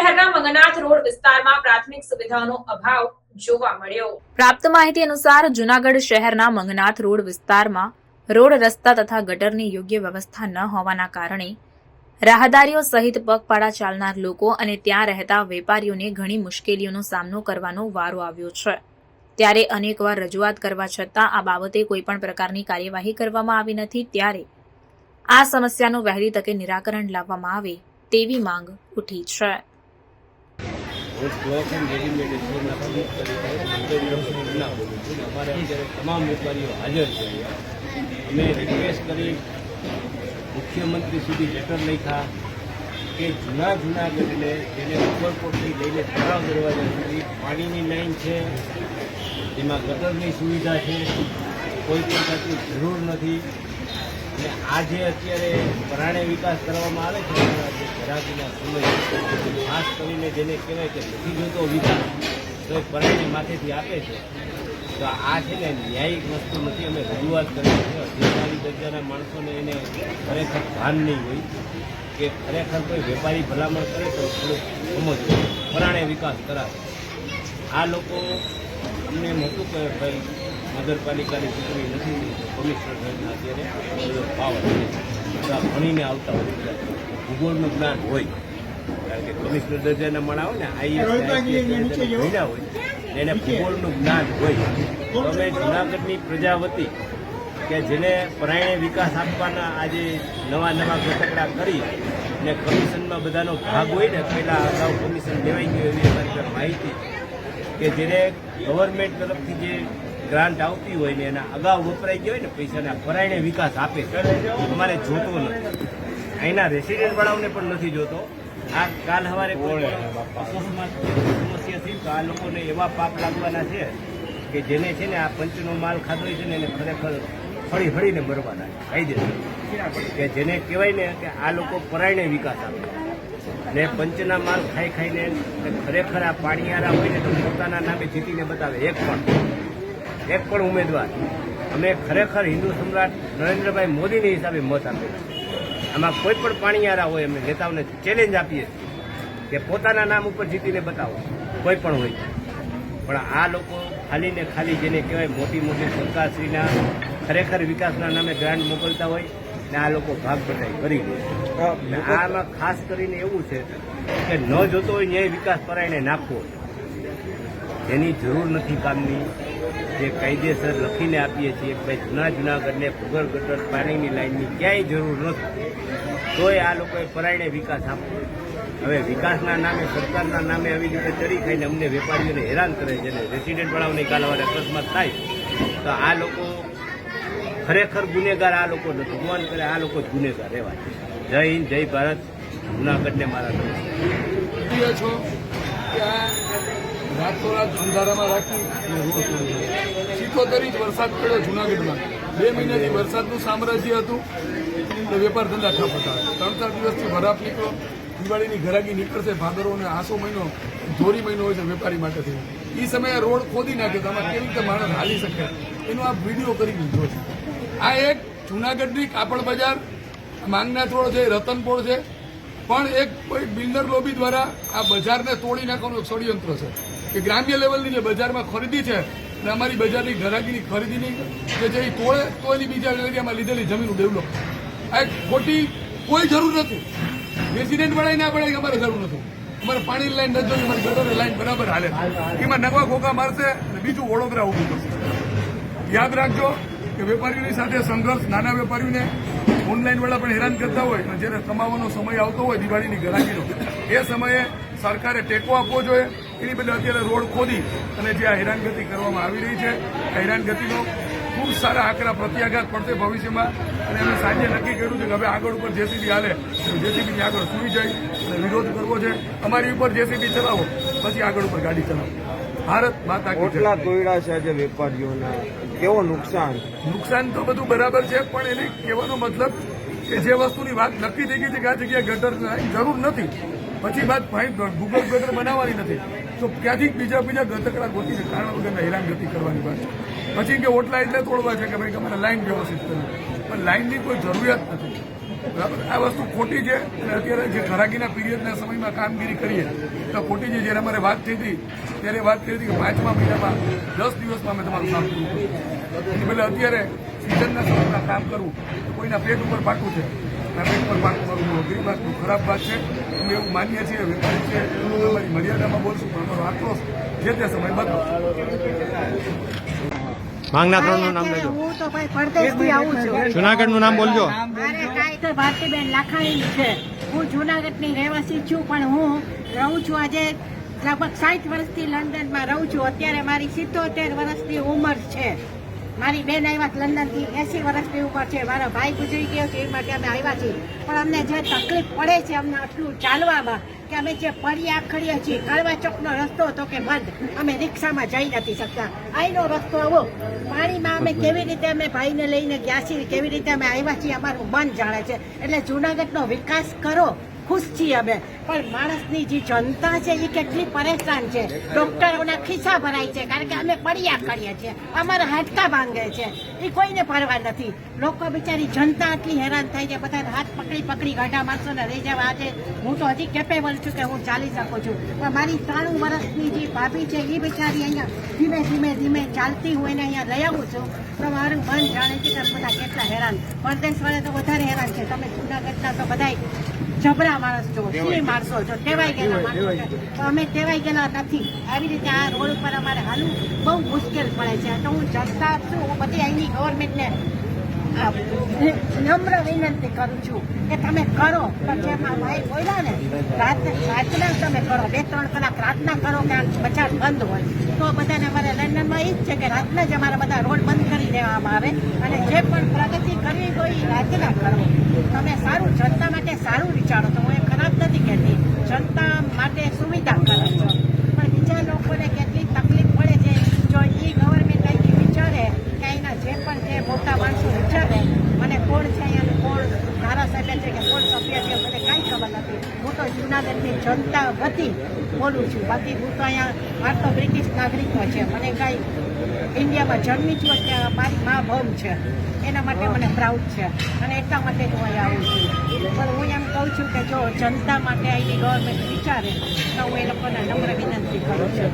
શહેરના મંગનાથ રોડ વિસ્તારમાં પ્રાથમિક સુવિધાઓનો અભાવ જોવા મળ્યો. પ્રાપ્ત માહિતી અનુસાર જુનાગઢ શહેરના મંગનાથ રોડ વિસ્તારમાં રોડ રસ્તા તથા ગટરની યોગ્ય વ્યવસ્થા ન હોવાના કારણે રાહદારીઓ સહિત પગપાળા ચાલનાર લોકો અને ત્યાં રહેતા વેપારીઓને ઘણી મુશ્કેલીઓનો સામનો કરવાનો વારો આવ્યો છે. ત્યારે અનેકવાર રજૂઆત કરવા છતાં આ બાબતે કોઈપણ પ્રકારની કાર્યવાહી કરવામાં આવી નથી. ત્યારે આ સમસ્યાનું વહેલી તકે નિરાકરણ લાવવામાં આવે તેવી માંગ ઉઠી છે. હું બ્લોક એન્ડ રેડીમેડ પ્રમુખ તરીકે ના બોલું છું અમારે અત્યારે તમામ વેપારીઓ હાજર છે અમે રિક્વેસ્ટ કરી મુખ્યમંત્રી સુધી લેટર લખ્યા કે જૂના જૂનાગઢને જેને ઉપરકોટથી લઈને તળાવ દરવાજા સુધી પાણીની લાઈન છે જેમાં ગટરની સુવિધા છે, કોઈ જાતની જરૂર નથી. અને આ જે અત્યારે પરાણે વિકાસ કરવામાં આવે છે જે સમય. ખાસ કરીને જેને કહેવાય કે નથી વિકાસ તો એ પરાણે માથેથી આપે છે. તો આ છે ને ન્યાયિક વસ્તુ નથી અમે રજૂઆત કરી છે અધિકારી જગ્યાના માણસોને એને ખરેખર ભાન નહીં હોય કે ખરેખર કોઈ વેપારી ભલામણ કરે તો થોડુંક સમજવું પરાણે વિકાસ કરાવે. આ લોકો અમને નહોતું કહે ભાઈ નગરપાલિકાની ચૂંટણી નથી કમિશનર સાહેબને અત્યારે બધો પાવર છે. ભણીને આવતા હોય ભૂગોળનું જ્ઞાન હોય કારણ કે કમિશનર દરજાના માણા હોય ને આઈએસ ભણ્યા હોય એને ભૂગોળનું જ્ઞાન હોય. તમે અમે જુનાગઢની પ્રજા વતી કે જેને પરાયણે વિકાસ આપવાના આજે નવા નવા ઘટકડા કરી અને કમિશનમાં બધાનો ભાગ હોય ને પહેલાં અગાઉ કમિશન લેવાઈ ગયું એવી માહિતી કે જેને ગવર્મેન્ટ તરફથી જે ગ્રાન્ટ આવતી હોય ને એના અગાઉ વપરાઈ ગયા હોય ને પૈસાના પરાયણે વિકાસ આપે અમારે જોતો નથી. અહીંના રેસિડેન્ટ વાળાઓને પણ નથી જોતો. આ કાલ સવારે સમસ્યા થઈ તો આ લોકોને એવા પાપ લાગવાના છે કે જેને છે ને આ પંચનો માલ ખાધો છે ને એને ખરેખર ફળી ફળીને મરવાના છે. કાયદેસર કે જેને કહેવાય ને કે આ લોકો પરાયણે વિકાસ આપે ને પંચના માલ ખાઈ ખાઈને ખરેખર આ પાણીયારા હોય ને તો પોતાના નામે જીતીને બતાવે. એક પણ. એક પણ ઉમેદવાર. અમે ખરેખર હિન્દુ સમ્રાટ નરેન્દ્રભાઈ મોદીની હિસાબે મત આપેલા આમાં કોઈ પણ પાણીયારા હોય, અમે નેતાઓને ચેલેન્જ આપીએ કે પોતાના નામ ઉપર જીતીને બતાવો. કોઈ પણ હોય. પણ આ લોકો ખાલી ને ખાલી જેને કહેવાય મોટી મોટી સરકારશ્રીના, ખરેખર વિકાસના નામે ગ્રાન્ટ મોકલતા હોય ને આ લોકો ભાગ બટાઈ કરી દે. આમાં ખાસ કરીને એવું છે કે ન જોતો હોય ન્યાય વિકાસ પરાયણે નાખવો. જેની જરૂર નથી કામની. જે કાયદેસર લખીને આપીએ છીએ ભાઈ જૂના જૂનાગઢને ભૂગર ગટર પાણીની લાઇનની ક્યાંય જરૂર નથી, તોય આ લોકોએ પરાયણે વિકાસ આપવો હવે વિકાસના નામે, સરકારના નામે આવી રીતે ચડી ખાઈને અમને વેપારીઓને હેરાન કરે છે અને રેસિડેન્ટવાળાઓને કાલ સવારે અકસ્માત થાય, તો આ લોકો ખરેખર ગુનેગાર આ લોકો નથી. ભગવાન કરે આ લોકો જ ગુનેગાર રહેવા જય હિન્દ, જય ભારત. જૂનાગઢને મારા છો? રાતોરાત અંધારામાં રાખી સિત્તોતેર ઇંચ વરસાદ પડ્યો જુનાગઢમાં. બે મહિનાથી વરસાદનું સામ્રાજ્ય હતું વેપાર ધંધા ઠપ હતા ત્રણ ચાર દિવસથી વરાપ નીકળો દિવાળીની ઘરાગી નીકળશે ભાદરો અને આસો મહિનો, ધોરી મહિનો હોય છે વેપારી માટે થઈને એ સમયે રોડ ખોદી નાખ્યો તો આમાં કેવી રીતે માણસ હાલી શકે? એનો આ વીડિયો કરી લીધો છે. આ એક જુનાગઢની કાપડ બજાર માંગનાથ રોડ છે, રતનપોળ છે. પણ એક કોઈ બિલ્ડર લોબી દ્વારા આ બજારને તોડી નાખવાનું ષડયંત્ર છે. કે ગ્રામ્ય લેવલની જે બજારમાં ખરીદી છે અને અમારી બજારની ઘરાકીની ખરીદીની કે જે તોડે, તો એની બીજા એરિયામાં લીધેલી જમીન ડેવલપ. આ એક ખોટી કોઈ જરૂર નથી. રેસિડેન્ટ વાળા ના પડે અમારે જરૂર નથી. અમારે પાણીની લાઈન નથી જોઈ, અમારી ગટરની લાઈન બરાબર હાલે એમાં નવા ઘોઘા મારશે અને બીજું વડોદરા ઊભું કરશે યાદ રાખજો કે વેપારીઓની સાથે સંઘર્ષ, નાના વેપારીઓને ઓનલાઈન વાળા પણ હેરાન કરતા હોય અને જ્યારે કમાવાનો સમય આવતો હોય દિવાળીની ગરાકીનો એ સમયે સરકારે ટેકો આપવો જોઈએ. એની બદલે અત્યારે રોડ ખોદી અને જે આ હેરાનગતિ કરવામાં આવી રહી છે હેરાનગતિનો ખૂબ સારા આકરા પ્રત્યાઘાત પડશે ભવિષ્યમાં. અને અમે સાંજે નક્કી કર્યું છે કે હવે આગળ ઉપર જેસીબી હાલે જેસીબીની આગળ સુઈ જાય અને વિરોધ કરવો છે. અમારી ઉપર જેસીબી ચલાવો પછી આગળ ઉપર ગાડી ચલાવો. ભારત માતા. કેટલા કોયડા છે આજે વેપારીઓના. કેવો નુકસાન? નુકસાન તો બધું બરાબર છે પણ એને કહેવાનો મતલબ કે જે વસ્તુની વાત નક્કી થઈ ગઈ છે કે આ જગ્યાએ ગટર જરૂર નથી. પછી વાત ભાઈ ગૂગલ ગટર બનાવવાની નથી. તો ક્યાંથી બીજા બીજા ગતકડા ગોતીને કારણ વગરના હેરાનગતિ કરવાની વાત પછી કે ઓટલા એટલે તોડવા છે કે ભાઈ તમારે લાઈન વ્યવસ્થિત કરવી પણ લાઇનની કોઈ જરૂરિયાત નથી. બરાબર? આ વસ્તુ ખોટી છે અને અત્યારે જે ઘરાકીના પીરિયડના સમયમાં કામગીરી કરીએ તો ખોટી છે. જ્યારે અમારે વાત થઈ હતી, ત્યારે વાત કરી હતી કે પાંચમા મહિનામાં દસ દિવસમાં અમે તમારું કામ પૂરું કરીશું એની અત્યારે સિઝનના સમયમાં કામ કરવું કોઈના પેટ ઉપર પાકું છે. આ પેટ પાકું કરવું અઘરી ખરાબ વાત છે અમે એવું માનીએ છીએ વેપારી છે અમારી મર્યાદામાં બોલશું પણ અમારો આક્રોશ જે તે સમય બદલો માંગના ત્રણનું નામ લેજો. હું તો ભાઈ પરદેશથી આવું છું. જુનાગઢનું નામ બોલજો. મારે કાંઈ તો ભારતીબેન લાખાણી છે. હું જુનાગઢની રહેવાસી છું પણ હું રહું છું આજે લગભગ સાઠ વર્ષથી લંડનમાં રહું છું. અત્યારે મારી સિત્તોતેર વર્ષની ઉંમર છે. મારી બેન આવ્યા લંડનથી એસી વર્ષની ઉપર છે. મારો ભાઈ ગુજરી ગયો છે એ માટે અમે આવ્યા છીએ. પણ અમને જે તકલીફ પડે છે અમને આટલું ચાલવામાં કે અમે જે પડી આખડીએ છીએ કાળવા ચોકનો રસ્તો હતો કે બંધ અમે રિક્ષામાં જઈ નથી શકતા. અહીંનો રસ્તો આવો. પાણીમાં અમે કેવી રીતે અમે ભાઈને લઈને ગયા છીએ કેવી રીતે અમે આવ્યા છીએ અમારું મન જાણે છે. એટલે જુનાગઢનો વિકાસ કરો. ખુશ છીએ અમે. પણ માણસની જે જનતા છે, એ કેટલી પરેશાન છે. ડોક્ટરોના ખિસ્સા ભરાય છે, કારણ કે અમે પડ્યા કરીએ છીએ. અમારા હાડકા ભાંગે છે. એ કોઈને પરવા નથી. લોકો બિચારી જનતા આટલી હેરાન થાય છે બધા હાથ પકડી પકડી ગાઢા માણસોને લઈ જવા આજે હું તો હજી કેપેબલ છું કે હું ચાલી શકું છું. પણ મારી ત્રાણું વર્ષની જે ભાભી છે, એ બિચારી અહીંયા ધીમે ધીમે ધીમે ચાલતી હું એને અહીંયા લઈ આવું છું. તો મારું મન જાણે છે કે બધા કેટલા હેરાન. પરદેશવાળા તો વધારે હેરાન છે. તમે જૂનાગઢના તો બધાય જબરા માણસ છો સિંહ માણસો છો ટેવાઈ ગયેલા માણસો તો અમે ટેવાઈ ગયેલા નથી. આવી રીતે આ રોડ ઉપર અમારે હાલવું બહુ મુશ્કેલ પડે છે. તો હું જનતા છું હું બધી અહીંની ગવર્મેન્ટને નમ્ર વિનંતી કરું છું કે તમે કરો. પણ જે મારા ભાઈ બોલ્યા ને રાત રાતના તમે કરો. બે ત્રણ કલાક રાતના કરો કે આ બજાર બંધ હોય. તો બધાને અમારે લંડનમાં એ જ છે કે રાતના જ અમારા બધા રોડ બંધ કરી દેવામાં આવે. અને જે પણ પ્રગતિ કરવી હોય એ રાતના કરો. તમે સારું જનતા માટે સારું વિચારો તો હું એ ખરાબ નથી કહેતી. જનતા માટે સુવિધા કરો છો. પણ બીજા લોકોને કેટલી તકલીફ પડે છે, જો એ ગવર્મેન્ટ અહીંથી વિચારે કે અહીંના જે પણ જે મોટા માણસો વિચારે, મને કોણ છે અહીંયાનું કોણ ધારાસભ્ય છે કે કોણ સભ્ય છે, મને કાંઈ ખબર નથી. હું તો જૂનાગઢની જનતા વતી બોલું છું. બાકી હું તો અહીંયા માર તો બ્રિટિશ નાગરિક છે. મને કાંઈ ઇન્ડિયામાં જન્મી છું એટલે મારી મા ભમ છે. એના માટે મને પ્રાઉડ છે. અને એટલા માટે જ હું અહીંયા આવું છું. પણ હું એમ કહું છું કે જો જનતા માટે અહીંની ગવર્મેન્ટ વિચારે, તો હું એ લોકોને નમ્ર વિનંતી કરું છું.